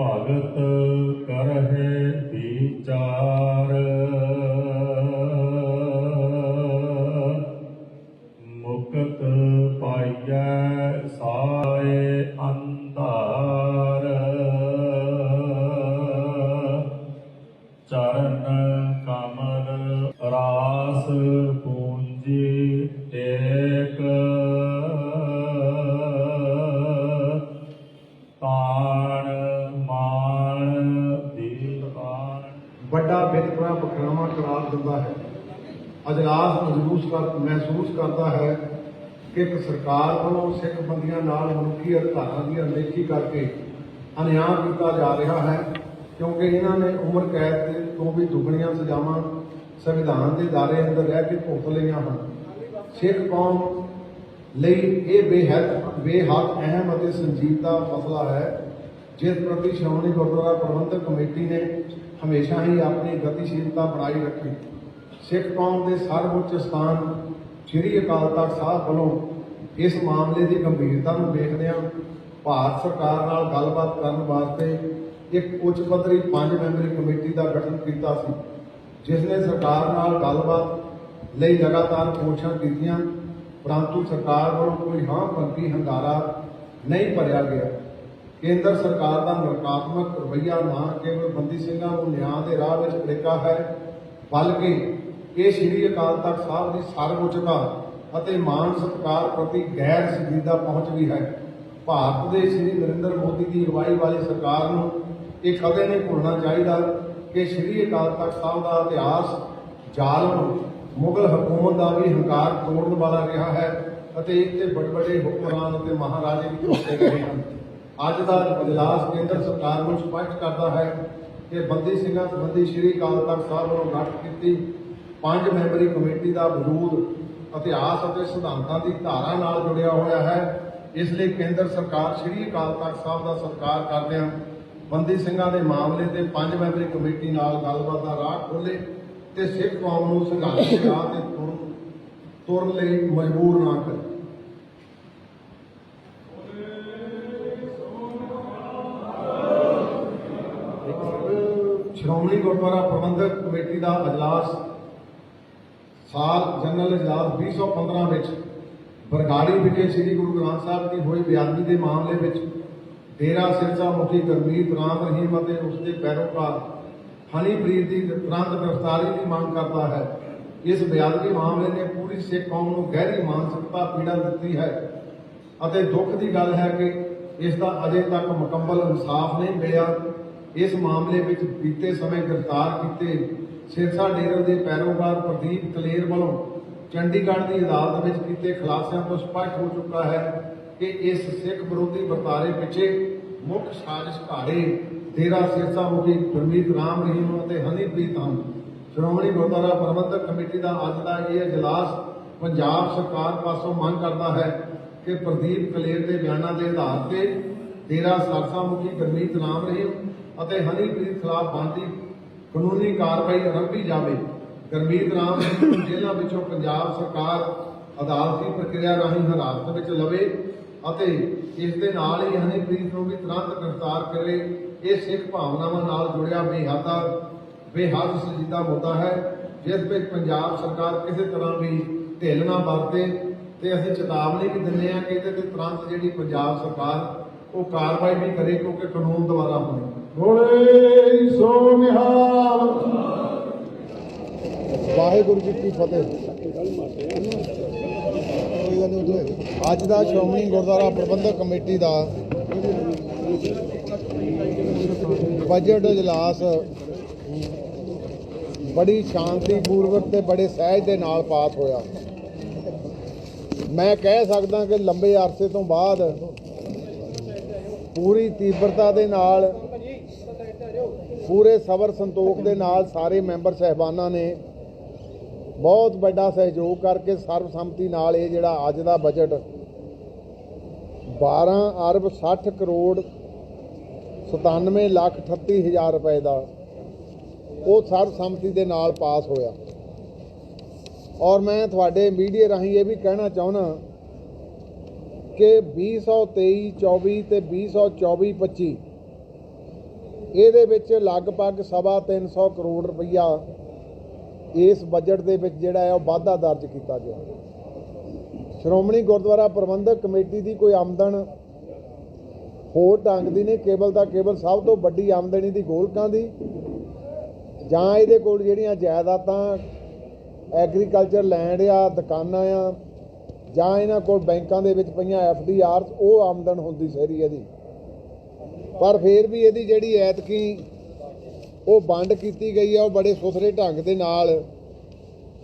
ਭਗਤ ਕਰਹਿ ਵਿਚਾਰ। ਮਹਿਸੂਸ ਕਰਦਾ ਹੈ ਕਿ ਇੱਕ ਸਰਕਾਰ ਵੱਲੋਂ ਸਿੱਖ ਬੰਦੀਆਂ ਨਾਲ ਮਨੁੱਖੀ ਅਧਿਕਾਰਾਂ ਦੀ ਅਣਦੇਖੀ ਕਰਕੇ ਅਨਿਆਂ ਕੀਤਾ ਜਾ ਰਿਹਾ ਹੈ, ਕਿਉਂਕਿ ਇਹਨਾਂ ਨੇ ਉਮਰ ਕੈਦ ਤੋਂ ਵੀ ਦੁੱਗਣੀਆਂ ਸਜ਼ਾਵਾਂ ਸੰਵਿਧਾਨ ਦੇ ਦਾਇਰੇ ਅੰਦਰ ਰਹਿ ਕੇ ਭੁਗਤ ਲਈਆਂ ਹਨ। ਸਿੱਖ ਕੌਮ ਲਈ ਇਹ ਬੇਹੱਦ ਬੇਹੱਦ ਅਹਿਮ ਅਤੇ ਸੰਜੀਦਾ ਮਸਲਾ ਹੈ, ਜਿਸ ਪ੍ਰਤੀ ਸ਼੍ਰੋਮਣੀ ਗੁਰਦੁਆਰਾ ਪ੍ਰਬੰਧਕ ਕਮੇਟੀ ਨੇ ਹਮੇਸ਼ਾ ਹੀ ਆਪਣੀ ਗਤੀਸ਼ੀਲਤਾ ਬਣਾਈ ਰੱਖੀ। ਸਿੱਖ ਕੌਮ ਦੇ ਸਰਵਉੱਚ ਸਥਾਨ ਸ੍ਰੀ ਅਕਾਲ ਤਖਤ ਸਾਹਿਬ ਵੱਲੋਂ ਇਸ ਮਾਮਲੇ ਦੀ ਗੰਭੀਰਤਾ ਨੂੰ ਵੇਖਦਿਆਂ ਭਾਰਤ ਸਰਕਾਰ ਨਾਲ ਗੱਲਬਾਤ ਕਰਨ ਵਾਸਤੇ ਇੱਕ ਉੱਚ ਪੱਧਰੀ ਪੰਜ ਮੈਂਬਰੀ ਕਮੇਟੀ ਦਾ ਗਠਨ ਕੀਤਾ ਸੀ, ਜਿਸ ਨੇ ਸਰਕਾਰ ਨਾਲ ਗੱਲਬਾਤ ਲਈ ਲਗਾਤਾਰ ਕੋਸ਼ਿਸ਼ਾਂ ਕੀਤੀਆਂ, ਪਰੰਤੂ ਸਰਕਾਰ ਵੱਲੋਂ ਕੋਈ ਹਾਂ ਭੰਗੀ ਹੰਗਾਰਾ ਨਹੀਂ ਭਰਿਆ ਗਿਆ। ਕੇਂਦਰ ਸਰਕਾਰ ਦਾ ਨਕਾਰਾਤਮਕ ਰਵੱਈਆ ਨਾ ਕੇਵਲ ਬੰਦੀ ਸਿੰਘਾਂ ਨੂੰ ਨਿਆਂ ਦੇ ਰਾਹ ਵਿੱਚ ਅੜਿੱਕਾ ਹੈ, ਬਲਕਿ ਇਹ ਸ੍ਰੀ ਅਕਾਲ ਤਖਤ ਸਾਹਿਬ ਦੀ ਸਰਵਉੱਚਤਾ ਅਤੇ ਮਾਨ ਸਤਿਕਾਰ ਪ੍ਰਤੀ ਗੈਰ ਸੰਜੀਦਾ ਪਹੁੰਚ ਵੀ ਹੈ। ਭਾਰਤ ਦੇ ਸ੍ਰੀ ਨਰਿੰਦਰ ਮੋਦੀ ਦੀ ਅਗਵਾਈ ਵਾਲੀ ਸਰਕਾਰ ਨੂੰ ਇਹ ਕਦੇ ਨਹੀਂ ਭੁੱਲਣਾ ਚਾਹੀਦਾ ਕਿ ਸ੍ਰੀ ਅਕਾਲ ਤਖਤ ਸਾਹਿਬ ਦਾ ਇਤਿਹਾਸ ਜ਼ਾਲਮ, ਮੁਗਲ ਹਕੂਮਤ ਦਾ ਵੀ ਹੰਕਾਰ ਤੋੜਨ ਵਾਲਾ ਰਿਹਾ ਹੈ ਅਤੇ ਇੱਥੇ ਵੱਡੇ ਵੱਡੇ ਹੁਕਮਰਾਨ ਅਤੇ ਮਹਾਰਾਜੇ ਵੀ ਚੁੱਕੇ ਗਏ ਹਨ। ਅੱਜ ਦਾ ਇਜਲਾਸ ਕੇਂਦਰ ਸਰਕਾਰ ਨੂੰ ਸਪਸ਼ਟ ਕਰਦਾ ਹੈ ਕਿ ਬੰਦੀ ਸਿੰਘਾਂ ਸੰਬੰਧੀ ਸ੍ਰੀ ਅਕਾਲ ਤਖਤ ਸਾਹਿਬ ਵੱਲੋਂ ਗਠਿਤ ਕੀਤੀ ਪੰਜ ਮੈਂਬਰੀ ਕਮੇਟੀ ਦਾ ਵਜੂਦ ਇਤਿਹਾਸ ਅਤੇ ਸਿਧਾਂਤਾਂ ਦੀ ਧਾਰਾ ਨਾਲ ਜੁੜਿਆ ਹੋਇਆ ਹੈ। ਇਸ ਲਈ ਕੇਂਦਰ ਸਰਕਾਰ ਸ੍ਰੀ ਅਕਾਲ ਤਖਤ ਸਾਹਿਬ ਦਾ ਸਤਿਕਾਰ ਕਰਦਿਆਂ ਬੰਦੀ ਸਿੰਘਾਂ ਦੇ ਮਾਮਲੇ ਤੇ ਪੰਜ ਮੈਂਬਰੀ ਕਮੇਟੀ ਨਾਲ ਗੱਲਬਾਤ ਦਾ ਰਾਹ ਖੋਲੇ ਤੇ ਸਿੱਖ ਕੌਮ ਨੂੰ ਸੰਘਰਸ਼ ਦੇ ਰਾਹ ਤੇ ਤੁਰਨ ਤੁਰਨ ਲਈ ਮਜਬੂਰ ਨਾ ਕਰੇ। ਸ਼੍ਰੋਮਣੀ ਗੁਰਦੁਆਰਾ ਪ੍ਰਬੰਧਕ ਕਮੇਟੀ ਦਾ ਅਜਲਾਸ ਸਾਲ ਜਨਰਲ ਅਜਲਾਸ 2015 ਵਿੱਚ ਬਰਗਾੜੀ ਵਿਖੇ ਸ੍ਰੀ ਗੁਰੂ ਗ੍ਰੰਥ ਸਾਹਿਬ ਦੀ ਹੋਈ ਬੇਅਦਬੀ ਦੇ ਮਾਮਲੇ ਵਿੱਚ ਡੇਰਾ ਸਿਰਸਾ ਮੁਖੀ ਗਰਮੀਤ ਰਾਮ ਰਹੀਮ ਅਤੇ ਉਸ ਦੇ ਪੈਰੋਕਾਰ ਹਨੀਪ੍ਰੀਤ ਦੀ ਤੁਰੰਤ ਗ੍ਰਿਫਤਾਰੀ ਦੀ ਮੰਗ ਕਰਦਾ ਹੈ। ਇਸ ਬੇਅਦਬੀ ਮਾਮਲੇ ਨੇ ਪੂਰੀ ਸਿੱਖ ਕੌਮ ਨੂੰ ਗਹਿਰੀ ਮਾਨਸਿਕਤਾ ਪੀੜਾ ਦਿੱਤੀ ਹੈ ਅਤੇ ਦੁੱਖ ਦੀ ਗੱਲ ਹੈ ਕਿ ਇਸ ਦਾ ਅਜੇ ਤੱਕ ਮੁਕੰਮਲ ਇਨਸਾਫ ਨਹੀਂ ਮਿਲਿਆ। ਇਸ ਮਾਮਲੇ ਵਿੱਚ ਬੀਤੇ ਸਮੇਂ ਗ੍ਰਿਫਤਾਰ ਕੀਤੇ ਸਿਰਸਾ ਡੇਰੇ ਦੇ ਪੈਰੋਕਾਰ ਪ੍ਰਦੀਪ ਕਲੇਰ ਵੱਲੋਂ ਚੰਡੀਗੜ੍ਹ ਦੀ ਅਦਾਲਤ ਵਿੱਚ ਕੀਤੇ ਖੁਲਾਸਿਆਂ ਤੋਂ ਸਪਸ਼ਟ ਹੋ ਚੁੱਕਾ ਹੈ ਕਿ ਇਸ ਸਿੱਖ ਵਿਰੋਧੀ ਵਰਤਾਰੇ ਪਿੱਛੇ ਮੁੱਖ ਸਾਜ਼ਿਸ਼ਕਾਰੇ ਡੇਰਾ ਸਿਰਸਾ ਮੁਖੀ ਗੁਰਮੀਤ ਰਾਮ ਰਹੀਮ ਅਤੇ ਹਨੀਪ੍ਰੀਤ ਹਨ। ਸ਼੍ਰੋਮਣੀ ਗੁਰਦੁਆਰਾ ਪ੍ਰਬੰਧਕ ਕਮੇਟੀ ਦਾ ਅੱਜ ਦਾ ਇਹ ਇਜਲਾਸ ਪੰਜਾਬ ਸਰਕਾਰ ਪਾਸੋਂ ਮੰਗ ਕਰਦਾ ਹੈ ਕਿ ਪ੍ਰਦੀਪ ਕਲੇਰ ਦੇ ਬਿਆਨਾਂ ਦੇ ਆਧਾਰ ਤੇ ਡੇਰਾ ਸਰਸਾ ਮੁਖੀ ਗੁਰਮੀਤ ਰਾਮ ਰਹੀਮ ਅਤੇ ਹਨੀਪ੍ਰੀਤ ਖਿਲਾਫ ਬਣਦੀ ਕਾਨੂੰਨੀ ਕਾਰਵਾਈ ਆਰੰਭੀ ਜਾਵੇ। ਗਰਮੀਤ ਰਾਮ ਸਿੰਘ ਨੂੰ ਜੇਲ੍ਹਾਂ ਵਿੱਚੋਂ ਪੰਜਾਬ ਸਰਕਾਰ ਅਦਾਲਤੀ ਪ੍ਰਕਿਰਿਆ ਰਾਹੀਂ ਹਿਰਾਸਤ ਵਿੱਚ ਲਵੇ ਅਤੇ ਇਸ ਦੇ ਨਾਲ ਹੀ ਹਨੀਪ੍ਰੀਤ ਨੂੰ ਵੀ ਤੁਰੰਤ ਗ੍ਰਿਫਤਾਰ ਕਰੇ। ਇਹ ਸਿੱਖ ਭਾਵਨਾਵਾਂ ਨਾਲ ਜੁੜਿਆ ਬੇਹੱਦਾ, ਬੇਹੱਦ ਸਜੀਦਾ ਮੁੱਦਾ ਹੈ, ਜਿਸ ਵਿੱਚ ਪੰਜਾਬ ਸਰਕਾਰ ਕਿਸੇ ਤਰ੍ਹਾਂ ਵੀ ਢਿੱਲ ਨਾ ਵਰਤੇ ਤੇ ਅਸੀਂ ਚੇਤਾਵਨੀ ਵੀ ਦਿੰਦੇ ਹਾਂ ਕਿ ਇਹਦੇ ਤੇ ਤੁਰੰਤ ਜਿਹੜੀ ਪੰਜਾਬ ਸਰਕਾਰ ਉਹ ਕਾਰਵਾਈ ਵੀ ਕਰੇ ਕਿਉਂਕਿ ਕਾਨੂੰਨ ਦੁਆਰਾ ਹੋਣੀ। ਵਾਹਿਗੁਰੂ ਜੀ ਕੀ ਫਤਿਹ। ਅੱਜ ਦਾ ਸ਼੍ਰੋਮਣੀ ਗੁਰਦੁਆਰਾ ਪ੍ਰਬੰਧਕ ਕਮੇਟੀ ਦਾ ਬਜਟ ਇਜਲਾਸ ਬੜੀ ਸ਼ਾਂਤੀਪੂਰਵਕ ਤੇ ਬੜੇ ਸਹਿਜ ਦੇ ਨਾਲ ਪਾਸ ਹੋਇਆ। ਮੈਂ ਕਹਿ ਸਕਦਾ ਕਿ ਲੰਬੇ ਅਰਸੇ ਤੋਂ ਬਾਅਦ ਪੂਰੀ ਤੀਬਰਤਾ ਦੇ ਨਾਲ, ਪੂਰੇ ਸਬਰ ਸੰਤੋਖ ਦੇ ਨਾਲ ਸਾਰੇ ਮੈਂਬਰ ਸਹਿਬਾਨਾਂ ਨੇ ਬਹੁਤ ਵੱਡਾ ਸਹਿਯੋਗ ਕਰਕੇ ਸਰਬਸੰਮਤੀ ਨਾਲ ਇਹ ਜਿਹੜਾ ਅੱਜ ਦਾ ਬਜਟ 12 ਅਰਬ 60 ਕਰੋੜ 97 ਲੱਖ 38 ਹਜ਼ਾਰ ਰੁਪਏ ਦਾ ਉਹ ਸਰਬਸੰਮਤੀ ਦੇ ਨਾਲ ਪਾਸ ਹੋਇਆ। ਔਰ ਮੈਂ ਤੁਹਾਡੇ ਮੀਡੀਆ ਰਾਹੀਂ ਇਹ ਵੀ ਕਹਿਣਾ ਚਾਹੁੰਦਾ ਕਿ 2023 24 ਤੇ 2024 25 ਇਹਦੇ ਵਿੱਚ ਲਗਭਗ ਸਵਾ ਤਿੰਨ ਸੌ ਕਰੋੜ ਰੁਪਈਆ ਇਸ ਬਜਟ ਦੇ ਵਿੱਚ ਜਿਹੜਾ ਹੈ ਉਹ ਵਾਧਾ ਦਰਜ ਕੀਤਾ ਗਿਆ। ਸ਼੍ਰੋਮਣੀ ਗੁਰਦੁਆਰਾ ਪ੍ਰਬੰਧਕ ਕਮੇਟੀ ਦੀ ਕੋਈ ਆਮਦਨ ਹੋਰ ਢੰਗ ਦੀ ਨਹੀਂ, ਕੇਵਲ ਦਾ ਕੇਵਲ ਸਭ ਤੋਂ ਵੱਡੀ ਆਮਦਨੀ ਦੀ ਗੋਲਕਾਂ ਦੀ, ਜਾਂ ਇਹਦੇ ਕੋਲ ਜਿਹੜੀਆਂ ਜਾਇਦਾਦਾਂ, ਐਗਰੀਕਲਚਰ ਲੈਂਡ ਆ, ਦੁਕਾਨਾਂ ਆ, ਜਾਂ ਇਹਨਾਂ ਕੋਲ ਬੈਂਕਾਂ ਦੇ ਵਿੱਚ ਪਈਆਂ ਐਫ ਡੀ ਆਰਸ ਉਹ ਆਮਦਨ ਹੁੰਦੀ ਸਾਰੀ ਇਹਦੀ। ਪਰ ਫਿਰ ਵੀ ਇਹਦੀ ਜਿਹੜੀ ਐਤਕੀ ਉਹ ਵੰਡ ਕੀਤੀ ਗਈ ਆ, ਉਹ ਬੜੇ ਸੁਥਰੇ ਢੰਗ ਦੇ ਨਾਲ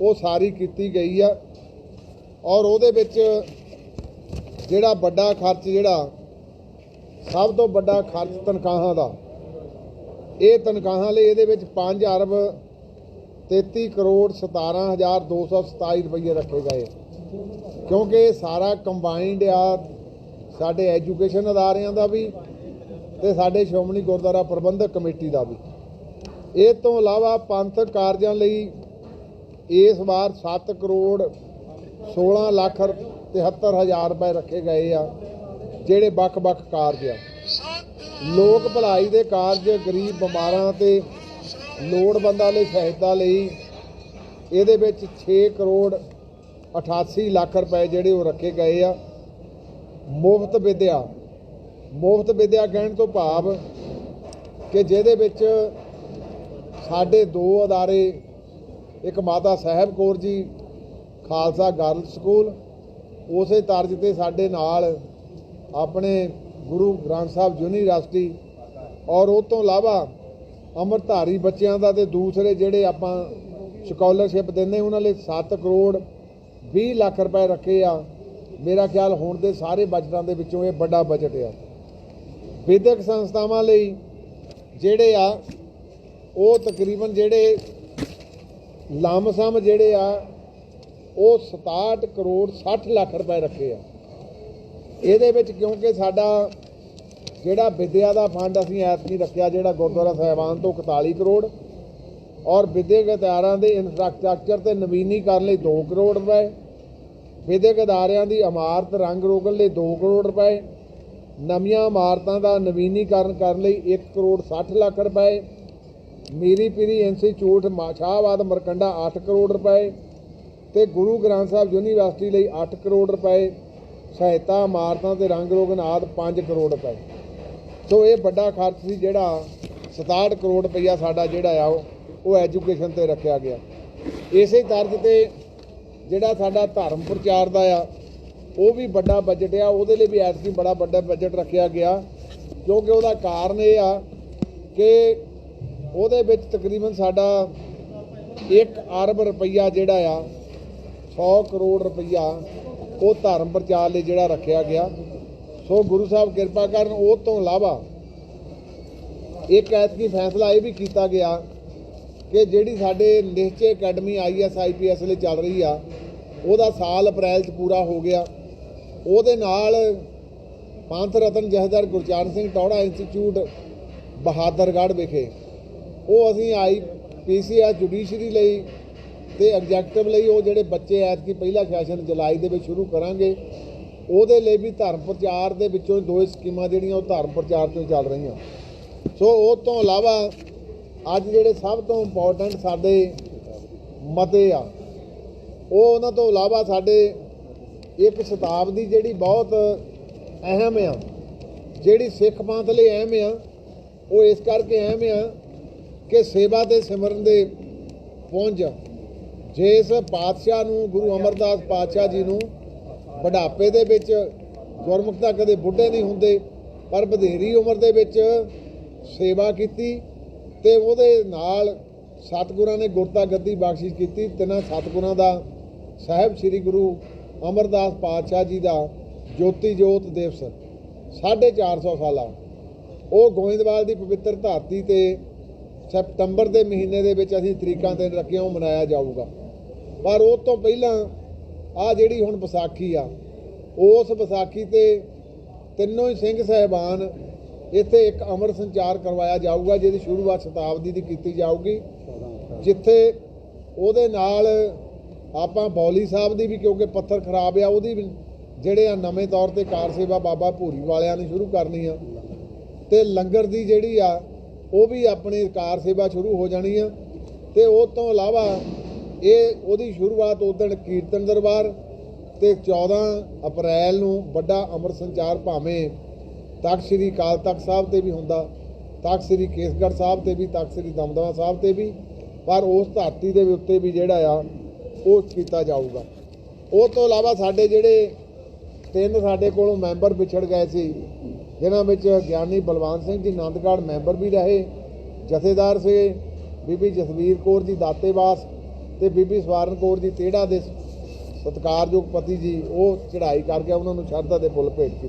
ਉਹ ਸਾਰੀ ਕੀਤੀ ਗਈ ਆ। ਔਰ ਉਹਦੇ ਵਿੱਚ ਜਿਹੜਾ ਵੱਡਾ ਖਰਚ ਜਿਹੜਾ, ਸਭ ਤੋਂ ਵੱਡਾ ਖਰਚ ਤਨਖਾਹਾਂ ਦਾ, ਇਹ ਤਨਖਾਹਾਂ ਲਈ ਇਹਦੇ ਵਿੱਚ 5 ਅਰਬ 33 ਕਰੋੜ 17227 ਰੁਪਏ ਰੱਖੇ ਗਏ ਕਿਉਂਕਿ ਇਹ ਸਾਰਾ ਕੰਬਾਈਨਡ ਆ, ਸਾਡੇ ਐਜੂਕੇਸ਼ਨ ਅਦਾਰਿਆਂ ਦਾ ਵੀ ਤੇ ਸਾਡੇ ਸ਼੍ਰੋਮਣੀ ਗੁਰਦੁਆਰਾ ਪ੍ਰਬੰਧਕ ਕਮੇਟੀ ਦਾ ਵੀ। ਇਹ ਤੋਂ ਇਲਾਵਾ ਪੰਥਕ ਕਾਰਜਾਂ ਲਈ ਇਸ ਵਾਰ 7 ਕਰੋੜ 16 ਲੱਖ 73 ਹਜ਼ਾਰ ਰੁਪਏ ਰੱਖੇ ਗਏ ਆ, ਜਿਹੜੇ ਵੱਖ-ਵੱਖ ਕਾਰਜ ਆ। ਲੋਕ ਭਲਾਈ ਦੇ ਕਾਰਜ ਗਰੀਬ ਬਿਮਾਰਾਂ ਤੇ ਲੋੜਵੰਦਾਂ ਲਈ ਸਹਾਇਤਾ ਲਈ ਇਹਦੇ ਵਿੱਚ 6 ਕਰੋੜ 88 ਲੱਖ ਰੁਪਏ ਜਿਹੜੇ ਉਹ ਰੱਖੇ ਗਏ ਆ। ਮੁਫਤ ਵਿਦਿਆ ਮੁਫਤ ਵਿਦਿਆ ਕਹਿਣ ਤੋਂ ਭਾਵ ਕਿ ਜਿਹਦੇ ਵਿੱਚ ਸਾਡੇ ਦੋ ਅਦਾਰੇ, ਇੱਕ ਮਾਤਾ ਸਾਹਿਬ ਕੌਰ ਜੀ, ਖਾਲਸਾ ਗਰਲਸ ਸਕੂਲ, ਉਸੇ ਤਰਜ਼ ਤੇ ਸਾਡੇ ਨਾਲ ਆਪਣੇ ਗੁਰੂ ਗ੍ਰੰਥ ਸਾਹਿਬ ਯੂਨੀਵਰਸਿਟੀ ਔਰ ਉਹ ਤੋਂ ਇਲਾਵਾ ਅੰਮ੍ਰਿਤਧਾਰੀ ਬੱਚਿਆਂ ਦਾ ਤੇ ਦੂਸਰੇ ਜਿਹੜੇ ਆਪਾਂ ਸਕਾਲਰਸ਼ਿਪ ਦਿੰਦੇ ਉਹਨਾਂ ਲਈ 7 ਕਰੋੜ 20 ਲੱਖ ਰੁਪਏ ਰੱਖੇ ਆ। ਮੇਰਾ ਖਿਆਲ ਹੁਣ ਦੇ ਸਾਰੇ ਬਜਟਾਂ ਦੇ ਵਿੱਚੋਂ ਇਹ ਵੱਡਾ ਬਜਟ ਆ। ਵਿਦਿਅਕ ਸੰਸਥਾਵਾਂ ਲਈ ਜਿਹੜੇ ਆ ਉਹ ਤਕਰੀਬਨ ਜਿਹੜੇ ਲੰਮਸਮ ਜਿਹੜੇ ਆ, ਉਹ 67 ਕਰੋੜ 60 ਲੱਖ ਰੁਪਏ ਰੱਖੇ ਆ। ਇਹਦੇ ਵਿੱਚ ਕਿਉਂਕਿ ਸਾਡਾ ਜਿਹੜਾ ਵਿਦਿਆ ਦਾ ਫੰਡ ਅਸੀਂ ਐਤਕੀ ਰੱਖਿਆ, ਜਿਹੜਾ ਗੁਰਦੁਆਰਾ ਸਾਹਿਬਾਨ ਤੋਂ 41 ਕਰੋੜ ਔਰ ਵਿਦਿਅਕ ਅਦਾਰਿਆਂ ਦੇ ਇਨਫਰਾਸਟ੍ਰਕਚਰ ਤੇ ਨਵੀਨੀਕਰਨ ਲਈ 2 ਕਰੋੜ ਰੁਪਏ, ਵਿਦਿਅਕ ਅਦਾਰਿਆਂ ਦੀ ਇਮਾਰਤ ਰੰਗ ਰੋਗਨ ਲਈ 2 ਕਰੋੜ ਰੁਪਏ, ਨਵੀਆਂ ਇਮਾਰਤਾਂ ਦਾ ਨਵੀਨੀਕਰਨ ਕਰਨ ਲਈ 1 ਕਰੋੜ 60 ਲੱਖ ਰੁਪਏ ਮੀਰੀ ਪੀਰੀ ਇੰਸਟੀਚਿਊਟ ਮਾਛਾਵਾਦ ਮਰਕੰਡਾ 8 ਕਰੋੜ ਰੁਪਏ ਤੇ ਗੁਰੂ ਗ੍ਰੰਥ ਸਾਹਿਬ ਯੂਨੀਵਰਸਿਟੀ ਲਈ 8 ਕਰੋੜ ਰੁਪਏ, ਸਹਾਇਤਾ ਇਮਾਰਤਾਂ ਤੇ ਰੰਗ ਰੋਗਨ ਆਦ 5 ਕਰੋੜ ਰੁਪਏ। ਸੋ ਇਹ ਵੱਡਾ ਖਰਚ ਸੀ ਜਿਹੜਾ 67 ਕਰੋੜ ਰੁਪਈਆ ਸਾਡਾ ਜਿਹੜਾ ਆ ਉਹ ਉਹ ਐਜੂਕੇਸ਼ਨ ਤੇ ਰੱਖਿਆ ਗਿਆ। ਇਸੇ ਤਰਜ਼ ਤੇ ਜਿਹੜਾ ਸਾਡਾ ਧਰਮ ਪ੍ਰਚਾਰ ਦਾ ਆ, ਉਹ ਵੀ ਵੱਡਾ ਬਜਟ ਆ, ਉਹਦੇ ਲਈ ਵੀ ਐਤਕੀ ਬੜਾ ਵੱਡਾ ਬਜਟ ਰੱਖਿਆ ਗਿਆ। ਕਿਉਂਕਿ ਉਹਦਾ ਕਾਰਨ ਇਹ ਆ ਕਿ ਉਹਦੇ ਵਿੱਚ ਤਕਰੀਬਨ ਸਾਡਾ 1 ਅਰਬ ਰੁਪਈਆ ਜਿਹੜਾ ਆ 100 ਕਰੋੜ ਰੁਪਈਆ ਉਹ ਧਰਮ ਪ੍ਰਚਾਰ ਲਈ ਜਿਹੜਾ ਰੱਖਿਆ ਗਿਆ। ਸੋ ਗੁਰੂ ਸਾਹਿਬ ਕਿਰਪਾ ਕਰਨ ਉਹ ਤੋਂ ਇਲਾਵਾ ਇੱਕ ਐਤਕੀ ਫੈਸਲਾ ਇਹ ਵੀ ਕੀਤਾ ਗਿਆ ਕਿ ਜਿਹੜੀ ਸਾਡੇ ਨਿਸ਼ਚੇ ਅਕੈਡਮੀ ਆਈਐਸ ਆਈਪੀਐਸ ਲਈ ਚੱਲ ਰਹੀ ਆ, ਉਹਦਾ ਸਾਲ ਅਪ੍ਰੈਲ 'ਚ ਪੂਰਾ ਹੋ ਗਿਆ। ਉਹਦੇ ਨਾਲ ਪੰਥ ਰਤਨ ਜਹਦਰ ਗੁਰਚਰਨ ਸਿੰਘ ਟੌੜਾ ਇੰਸਟੀਚਿਊਟ ਬਹਾਦਰਗੜ੍ਹ ਵਿਖੇ ਉਹ ਅਸੀਂ ਆਈ ਪੀਸੀਐਸ ਜੁਡੀਸ਼ਰੀ ਲਈ ਤੇ ਐਗਜ਼ੈਕਟਿਵ ਲਈ ਉਹ ਜਿਹੜੇ ਬੱਚੇ ਐਤਕੀ ਪਹਿਲਾ ਸੈਸ਼ਨ ਜੁਲਾਈ ਦੇ ਵਿੱਚ ਸ਼ੁਰੂ ਕਰਾਂਗੇ, ਉਹਦੇ ਲਈ ਵੀ ਧਰਮ ਪ੍ਰਚਾਰ ਦੇ ਵਿੱਚੋਂ ਦੋ ਸਕੀਮਾਂ ਜਿਹੜੀਆਂ ਉਹ ਧਰਮ ਪ੍ਰਚਾਰ ਤੋਂ ਚੱਲ ਰਹੀਆਂ। ਸੋ ਉਹ ਤੋਂ ਇਲਾਵਾ ਅੱਜ ਜਿਹੜੇ ਸਭ ਤੋਂ ਇੰਪੋਰਟੈਂਟ ਸਾਡੇ ਮਤੇ ਆ, ਉਹ ਉਹਨਾਂ ਤੋਂ ਇਲਾਵਾ ਸਾਡੇ ਇੱਕ ਸ਼ਤਾਬਦੀ ਜਿਹੜੀ ਬਹੁਤ ਅਹਿਮ ਆ, ਜਿਹੜੀ ਸਿੱਖ ਪੰਥ ਲਈ ਅਹਿਮ ਆ, ਉਹ ਇਸ ਕਰਕੇ ਅਹਿਮ ਆ ਕਿ ਸੇਵਾ ਤੇ ਸਿਮਰਨ ਦੇ ਪਹੁੰਚ ਜਿਸ ਪਾਤਸ਼ਾਹ ਨੂੰ, ਗੁਰੂ ਅਮਰਦਾਸ ਪਾਤਸ਼ਾਹ ਜੀ ਨੂੰ ਬੁਢਾਪੇ ਦੇ ਵਿੱਚ ਗੁਰਮੁਖ ਤਾਂ ਕਦੇ ਬੁੱਢੇ ਨਹੀਂ ਹੁੰਦੇ, ਪਰ ਵਧੇਰੀ ਉਮਰ ਦੇ ਵਿੱਚ ਸੇਵਾ ਕੀਤੀ ਤੇ ਉਹਦੇ ਨਾਲ ਸਤਿਗੁਰਾਂ ਨੇ ਗੁਰਤਾ ਗੱਦੀ ਬਖਸ਼ਿਸ਼ ਕੀਤੀ ਤਿੰਨਾਂ ਸਤਿਗੁਰਾਂ ਦਾ ਸਾਹਿਬ ਸ੍ਰੀ ਗੁਰੂ ਅਮਰਦਾਸ ਪਾਤਸ਼ਾਹ ਜੀ ਦਾ ਜੋਤੀ ਜੋਤ ਦਿਵਸ। 450 ਸਾਲਾ। ਉਹ ਗੋਇੰਦਵਾਲ ਦੀ ਪਵਿੱਤਰ ਧਰਤੀ ਤੇ ਸਤੰਬਰ ਦੇ ਮਹੀਨੇ ਦੇ ਵਿੱਚ ਅਸੀਂ ਤਰੀਕਾਂ ਤੇ ਰੱਖਿਆ, ਉਹ ਮਨਾਇਆ ਜਾਊਗਾ। ਪਰ ਉਹ ਤੋਂ ਪਹਿਲਾਂ ਆ ਜਿਹੜੀ ਹੁਣ ਵਿਸਾਖੀ ਆ, ਉਸ ਵਿਸਾਖੀ ਤੇ ਤਿੰਨੋਂ ਹੀ ਸਿੰਘ ਸਹਿਬਾਨ ਇੱਥੇ ਇੱਕ ਅਮਰ ਸੰਚਾਰ ਕਰਵਾਇਆ ਜਾਊਗਾ, ਜਿਹਦੀ ਸ਼ੁਰੂਆਤ ਸ਼ਤਾਬਦੀ ਦੀ ਕੀਤੀ ਜਾਊਗੀ, ਜਿੱਥੇ ਉਹਦੇ ਨਾਲ ਆਪਾਂ ਬੌਲੀ ਸਾਹਿਬ ਦੀ ਵੀ, ਕਿਉਂਕਿ ਪੱਥਰ ਖਰਾਬ ਆ, ਉਹਦੀ ਵੀ ਜਿਹੜੇ ਆ ਨਵੇਂ ਤੌਰ ਤੇ ਕਾਰ ਸੇਵਾ ਬਾਬਾ ਭੂਰੀ ਵਾਲਿਆਂ ਨੇ ਸ਼ੁਰੂ ਕਰਨੀ ਆ। ਤੇ ਲੰਗਰ ਦੀ ਜਿਹੜੀ ਆ ਉਹ ਵੀ ਆਪਣੀ ਕਾਰ ਸੇਵਾ ਸ਼ੁਰੂ ਹੋ ਜਾਣੀ ਆ। ਤੇ ਉਹ ਤੋਂ ਇਲਾਵਾ ਇਹ ਉਹਦੀ ਸ਼ੁਰੂਆਤ ਉਦਣ ਕੀਰਤਨ ਦਰਬਾਰ ਤੇ 14 ਅਪ੍ਰੈਲ ਨੂੰ ਵੱਡਾ ਅਮਰ ਸੰਚਾਰ ਭਾਵੇਂ ਤਖਤ ਸ੍ਰੀ ਅਕਾਲ ਤਖਤ ਸਾਹਿਬ ਤੇ ਵੀ ਹੁੰਦਾ, ਤਖਤ ਸ੍ਰੀ ਕੇਸਗੜ੍ਹ ਸਾਹਿਬ ਤੇ ਵੀ, ਤਖਤ ਸ੍ਰੀ ਦਮਦਮਾ ਸਾਹਿਬ ਤੇ ਵੀ, ਪਰ ਉਸ ਧਰਤੀ ਦੇ ਉੱਤੇ ਵੀ ਜਿਹੜਾ ਆ, ਉਹ ਕੀਤਾ ਜਾਊਗਾ। ਉਹ ਤੋਂ ਇਲਾਵਾ ਸਾਡੇ ਜਿਹੜੇ ਤਿੰਨ ਸਾਡੇ ਕੋਲੋਂ ਮੈਂਬਰ ਵਿਛੜ ਗਏ ਸੀ ਜਿਨ੍ਹਾਂ ਵਿੱਚ ਗਿਆਨੀ ਬਲਵਾਨ ਸਿੰਘ ਜੀ ਆਨੰਦਗੜ੍ਹ ਮੈਂਬਰ ਵੀ ਰਹੇ, ਜਥੇਦਾਰ ਸੀ, ਬੀਬੀ ਜਸਵੀਰ ਕੌਰ ਜੀ ਦਾਤੇਵਾਸ ਤੇ ਬੀਬੀ ਸਵਾਰਨ ਕੌਰ ਜੀ ਤੇੜਾ ਦੇ ਸਤਿਕਾਰਯੋਗ ਪਤੀ ਜੀ, ਉਹ ਚੜ੍ਹਾਈ ਕਰਕੇ ਉਹਨਾਂ ਨੂੰ ਸ਼ਰਧਾ ਦੇ ਫੁੱਲ ਭੇਟ ਕੀਤੇ